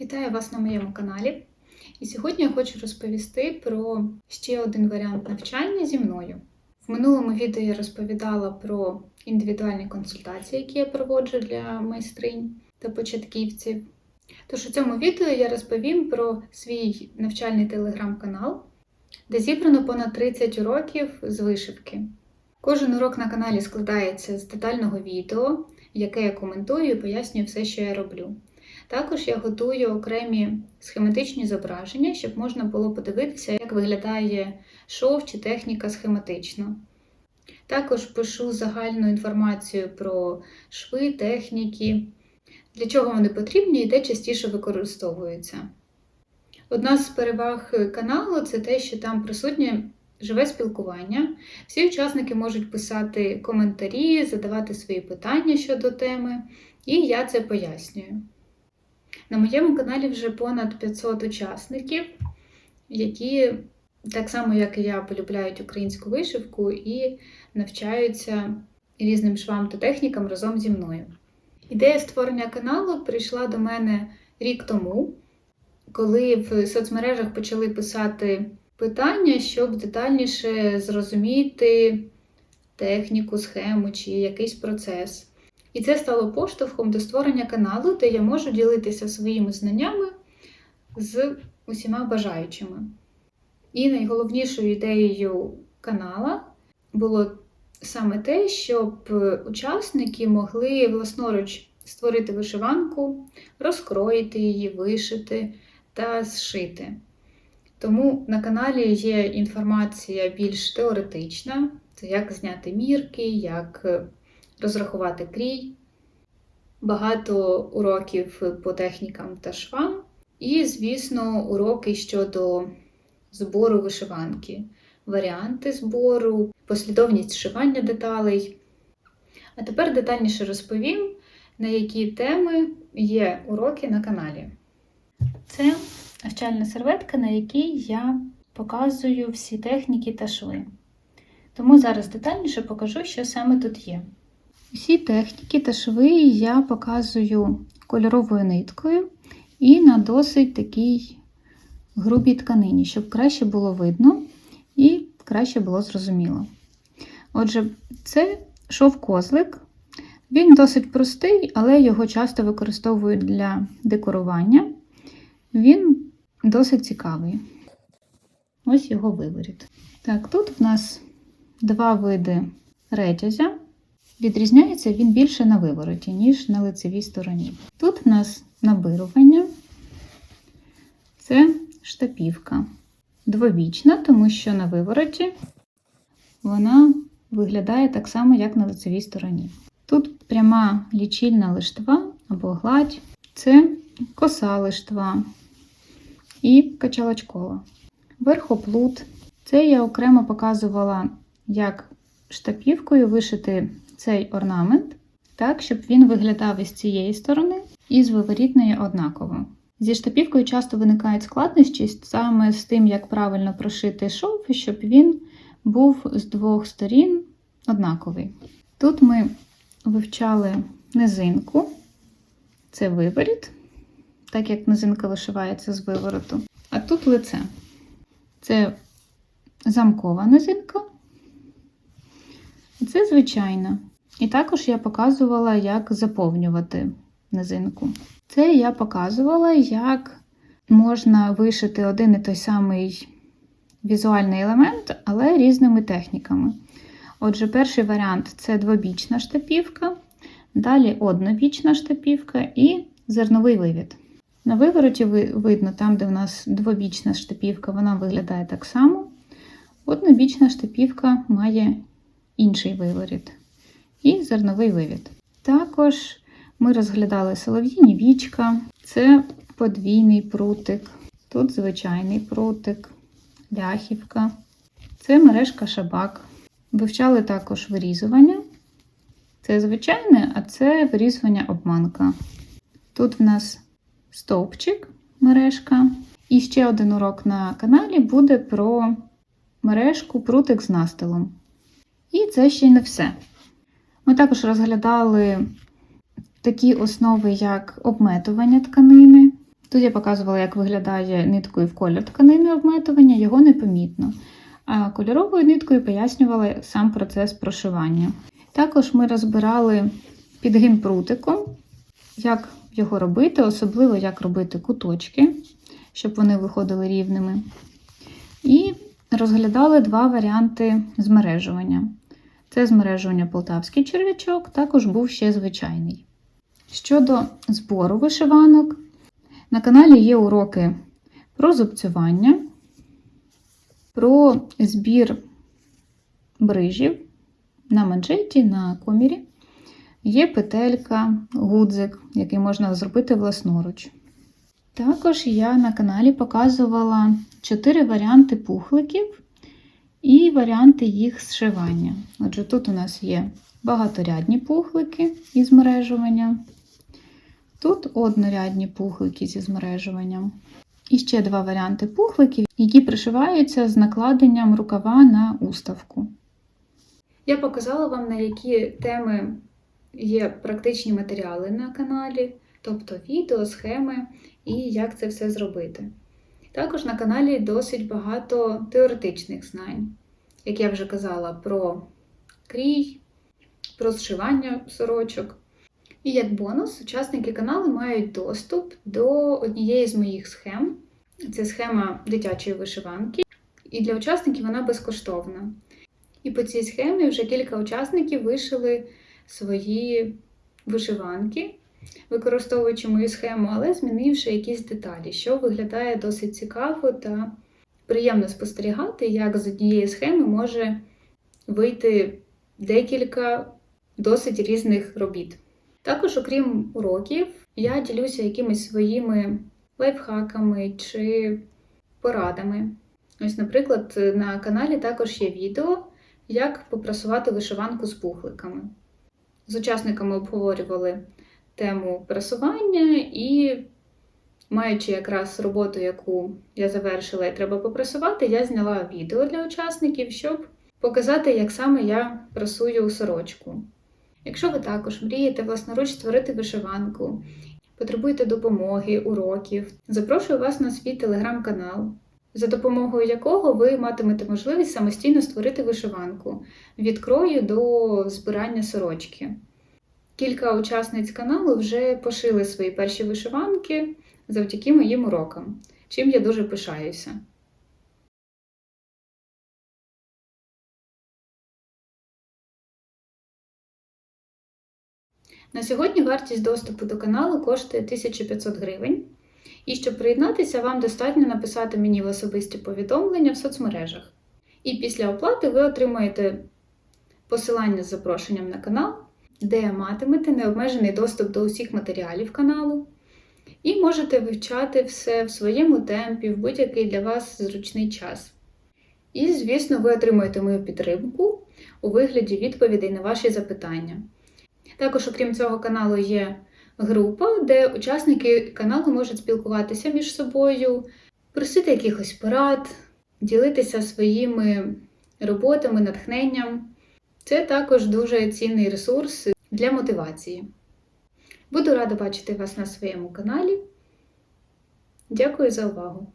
Вітаю вас на моєму каналі. І сьогодні я хочу розповісти про ще один варіант навчання зі мною. В минулому відео я розповідала про індивідуальні консультації, які я проводжу для майстринь та початківців. Тож у цьому відео я розповім про свій навчальний телеграм-канал, де зібрано понад 30 уроків з вишивки. Кожен урок на каналі складається з детального відео, яке я коментую і пояснюю все, що я роблю. Також я готую окремі схематичні зображення, щоб можна було подивитися, як виглядає шов чи техніка схематично. Також пишу загальну інформацію про шви, техніки, для чого вони потрібні і де частіше використовуються. Одна з переваг каналу це те, що там присутнє живе спілкування. Всі учасники можуть писати коментарі, задавати свої питання щодо теми, і я це пояснюю. На моєму каналі вже понад 500 учасників, які, так само як і я, полюбляють українську вишивку і навчаються різним швам та технікам разом зі мною. Ідея створення каналу прийшла до мене рік тому, коли в соцмережах почали писати питання, щоб детальніше зрозуміти техніку, схему чи якийсь процес. І це стало поштовхом до створення каналу, де я можу ділитися своїми знаннями з усіма бажаючими. І найголовнішою ідеєю канала було саме те, щоб учасники могли власноруч створити вишиванку, розкроїти її, вишити та зшити. Тому на каналі є інформація більш теоретична, це як зняти мірки, як розрахувати крій, багато уроків по технікам та швам, і, звісно, уроки щодо збору вишиванки, варіанти збору, послідовність шивання деталей. А тепер детальніше розповім, на які теми є уроки на каналі. Це навчальна серветка, на якій я показую всі техніки та шви. Тому зараз детальніше покажу, що саме тут є. Усі техніки та шви я показую кольоровою ниткою і на досить такій грубій тканині, щоб краще було видно і краще було зрозуміло. Отже, це шов-козлик. Він досить простий, але його часто використовують для декорування. Він досить цікавий. Ось його виворіт. Так, тут в нас два види ретязя. Відрізняється він більше на вивороті, ніж на лицевій стороні. Тут в нас набирування, це штапівка. Двобічна, тому що на вивороті вона виглядає так само, як на лицевій стороні. Тут пряма лічильна лиштва або гладь, це коса лиштва і качалочкова. Верхоплут. Це я окремо показувала, як штапівкою вишити цей орнамент так, щоб він виглядав із цієї сторони і з виворітної однаково. Зі штапівкою часто виникають складнощі саме з тим, як правильно прошити шов, щоб він був з двох сторін однаковий. Тут ми вивчали низинку, це виворіт, так як низинка вишивається з вивороту. А тут лице. Це замкова низинка. Це звичайна. І також я показувала, як заповнювати низинку. Це я показувала, як можна вишити один і той самий візуальний елемент, але різними техніками. Отже, перший варіант це двобічна штапівка, далі однобічна штапівка і зерновий вивід. На вивороті видно, там, де в нас двобічна штапівка, вона виглядає так само. Однобічна штапівка має інший виворіт і зерновий вивід. Також ми розглядали солов'їні вічка, це подвійний прутик, тут звичайний прутик, ляхівка, це мережка шабак. Вивчали також вирізування. Це звичайне, а це вирізування обманка. Тут в нас стовпчик, мережка. І ще один урок на каналі буде про мережку прутик з настилом. І це ще й не все. Ми також розглядали такі основи, як обметування тканини, Тут я показувала, як виглядає ниткою в колір тканини обметування, його непомітно. А кольоровою ниткою пояснювала сам процес прошивання. Також ми розбирали підгин прутиком, як його робити, особливо як робити куточки, щоб вони виходили рівними. І розглядали два варіанти змережування. Це змережування полтавський черв'ячок, також був ще звичайний. Щодо збору вишиванок, на каналі є уроки про зубцювання, про збір брижів на манжеті, на комірі. Є петелька, гудзик, який можна зробити власноруч. Також я на каналі показувала чотири варіанти пухликів і варіанти їх зшивання. Отже, тут у нас є багаторядні пухлики із змережування. Тут однорядні пухлики зі змережуванням. І ще два варіанти пухликів, які пришиваються з накладенням рукава на уставку. Я показала вам, на які теми є практичні матеріали на каналі, тобто відео, схеми і як це все зробити. Також на каналі досить багато теоретичних знань, як я вже казала, про крій, про зшивання сорочок. І як бонус, учасники каналу мають доступ до однієї з моїх схем. Це схема дитячої вишиванки, і для учасників вона безкоштовна. І по цій схемі вже кілька учасників вишили свої вишиванки, використовуючи мою схему, але змінивши якісь деталі, що виглядає досить цікаво та приємно спостерігати, як з однієї схеми може вийти декілька досить різних робіт. Також, окрім уроків, я ділюся якимись своїми лайфхаками чи порадами. Ось, наприклад, на каналі також є відео, як попрасувати вишиванку з пухликами. З учасниками обговорювали тему прасування і, маючи якраз роботу, яку я завершила і треба попрасувати, я зняла відео для учасників, щоб показати, як саме я прасую сорочку. Якщо ви також мрієте власноруч створити вишиванку, потребуєте допомоги, уроків, запрошую вас на свій телеграм-канал, за допомогою якого ви матимете можливість самостійно створити вишиванку від крою до збирання сорочки. Кілька учасниць каналу вже пошили свої перші вишиванки завдяки моїм урокам, чим я дуже пишаюся. На сьогодні вартість доступу до каналу коштує 1500 гривень. І щоб приєднатися, вам достатньо написати мені в особисті повідомлення в соцмережах. І після оплати ви отримаєте посилання з запрошенням на канал, де матимете необмежений доступ до усіх матеріалів каналу. І можете вивчати все в своєму темпі, в будь-який для вас зручний час. І, звісно, ви отримуєте мою підтримку у вигляді відповідей на ваші запитання. Також, окрім цього каналу, є група, де учасники каналу можуть спілкуватися між собою, просити якихось порад, ділитися своїми роботами, натхненням. Це також дуже цінний ресурс для мотивації. Буду рада бачити вас на своєму каналі. Дякую за увагу!